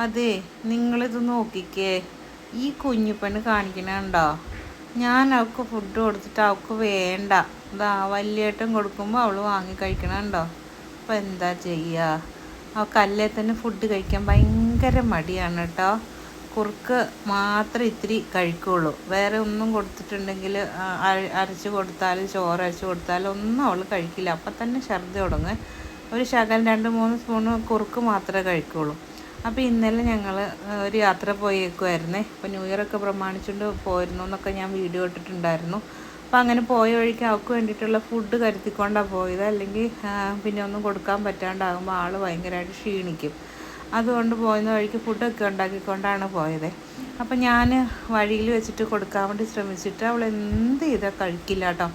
അതെ നിങ്ങളിത് നോക്കിക്കേ. ഈ കുഞ്ഞുപ്പെണ്ണ് കാണിക്കണുണ്ടോ? ഞാൻ അവൾക്ക് ഫുഡ് കൊടുത്തിട്ട് അവൾക്ക് വേണ്ട. ഇതാ വലിയേട്ടൻ കൊടുക്കുമ്പോൾ അവൾ വാങ്ങി കഴിക്കണുണ്ടോ? അപ്പോൾ എന്താ ചെയ്യുക അവൾക്ക് അല്ലേ തന്നെ ഫുഡ് കഴിക്കാൻ ഭയങ്കര മടിയാണ് കേട്ടോ കുറുക്ക് മാത്രം ഇത്തിരി കഴിക്കുള്ളൂ. വേറെ ഒന്നും കൊടുത്തിട്ടുണ്ടെങ്കിൽ അരച്ച് കൊടുത്താലും ചോറ് അരച്ച് കൊടുത്താലും ഒന്നും അവൾ കഴിക്കില്ല. അപ്പം തന്നെ ഛർദി തുടങ്ങും. ഒരു ശകലം രണ്ട് മൂന്ന് സ്പൂണ് കുറുക്ക് മാത്രമേ കഴിക്കുള്ളൂ. അപ്പോൾ ഇന്നലെ ഞങ്ങൾ ഒരു യാത്ര പോയേക്കുമായിരുന്നേ അപ്പോൾ ന്യൂ ഇയർ ഒക്കെ പ്രമാണിച്ചുകൊണ്ട് പോയിരുന്നു എന്നൊക്കെ ഞാൻ വീഡിയോ ഇട്ടിട്ടുണ്ടായിരുന്നു. അപ്പോൾ അങ്ങനെ പോയ വഴിക്ക് അവൾക്ക് വേണ്ടിയിട്ടുള്ള ഫുഡ് കരുത്തിക്കൊണ്ടാണ് പോയത്. അല്ലെങ്കിൽ പിന്നെ ഒന്നും കൊടുക്കാൻ പറ്റാണ്ടാകുമ്പോൾ ആൾ ഭയങ്കരമായിട്ട് ക്ഷീണിക്കും. അതുകൊണ്ട് പോയുന്ന വഴിക്ക് ഫുഡൊക്കെ ഉണ്ടാക്കിക്കൊണ്ടാണ് പോയത്. അപ്പോൾ ഞാൻ വഴിയിൽ വെച്ചിട്ട് കൊടുക്കാൻ വേണ്ടി ശ്രമിച്ചിട്ട് അവൾ എന്ത് ചെയ്താൽ കഴിക്കില്ല കേട്ടോ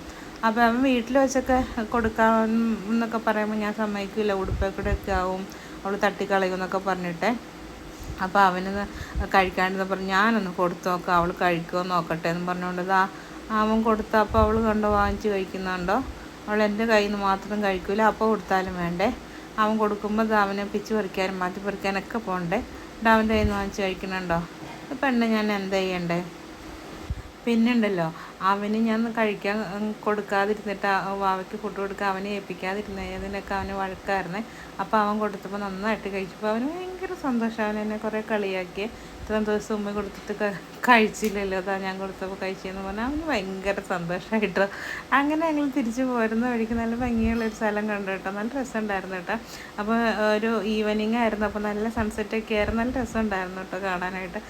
അപ്പോൾ അവൻ വീട്ടിൽ വെച്ചൊക്കെ കൊടുക്കാൻ എന്നൊക്കെ പറയുമ്പോൾ ഞാൻ സമ്മതിക്കില്ല ഉടുപ്പൊക്കെ ആവും അവൾ തട്ടിക്കളയും എന്നൊക്കെ പറഞ്ഞിട്ട്. അപ്പോൾ അവന് കഴിക്കാണ്ടെന്ന് പറഞ്ഞു ഞാനൊന്ന് കൊടുത്തു നോക്കാം അവൾ കഴിക്കുമോ നോക്കട്ടെ എന്ന് പറഞ്ഞുകൊണ്ട് ആ അവൻ കൊടുത്തപ്പോൾ അവൾ കണ്ടോ വാങ്ങിച്ച് കഴിക്കുന്നുണ്ടോ? അവൾ എന്റെ കയ്യിൽ നിന്ന് മാത്രം കഴിക്കൂല അപ്പോൾ കൊടുത്താലും വേണ്ടേ? അവൻ കൊടുക്കുമ്പോൾ അവനെ പിച്ച് പറിക്കാനും മാറ്റി പറിക്കാനൊക്കെ പോകണ്ടേ? എന്നിട്ട് അവന്റെ കയ്യിൽ നിന്ന് വാങ്ങിച്ച് കഴിക്കണുണ്ടോ പെണ്ണ് ഞാൻ എന്താ ചെയ്യണ്ടേ? പിന്നെ ഉണ്ടല്ലോ അവന് ഞാൻ കഴിക്കാൻ കൊടുക്കാതിരുന്നിട്ട് വാവയ്ക്ക് ഫുഡ് കൊടുക്കാൻ അവനെ ഏൽപ്പിക്കാതിരുന്നതിനൊക്കെ അവന് വഴക്കായിരുന്നേ. അപ്പോൾ അവൻ കൊടുത്തപ്പോൾ നന്നായിട്ട് കഴിച്ചപ്പോൾ അവന് ഭയങ്കര സന്തോഷം. അവൻ എന്നെ കുറേ കളിയാക്കി. ഇത്രയും ദിവസം ഉമ്മ കൊടുത്തിട്ട് കഴിച്ചില്ലല്ലോ. അതാ ഞാൻ കൊടുത്തപ്പോൾ കഴിച്ചെന്ന് പറഞ്ഞാൽ അവന് ഭയങ്കര സന്തോഷമായിട്ടോ അങ്ങനെ ഞങ്ങൾ തിരിച്ചു പോരുന്ന വഴിക്ക് നല്ല ഭംഗിയുള്ളൊരു സ്ഥലം കണ്ടു കേട്ടോ. നല്ല രസമുണ്ടായിരുന്നു കേട്ടോ. അപ്പോൾ ഒരു ഈവനിങ് ആയിരുന്നു. അപ്പോൾ നല്ല സൺസെറ്റൊക്കെ ആയിരുന്നു. നല്ല രസമുണ്ടായിരുന്നു കേട്ടോ കാണാനായിട്ട്.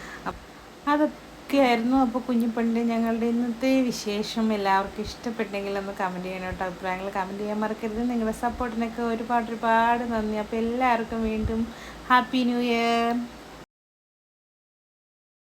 അത് ഒക്കെയായിരുന്നു അപ്പോൾ കുഞ്ഞിപ്പള്ളി ഞങ്ങളുടെ ഇന്നത്തെ വിശേഷം. എല്ലാവർക്കും ഇഷ്ടപ്പെട്ടെങ്കിൽ ഒന്ന് കമന്റ് ചെയ്യണം കേട്ടോ. അഭിപ്രായങ്ങൾ കമന്റ് ചെയ്യാൻ മറക്കരുത്. നിങ്ങളുടെ സപ്പോർട്ടിനൊക്കെ ഒരുപാട് ഒരുപാട് നന്ദി. അപ്പോൾ എല്ലാവർക്കും വീണ്ടും ഹാപ്പി ന്യൂ ഇയർ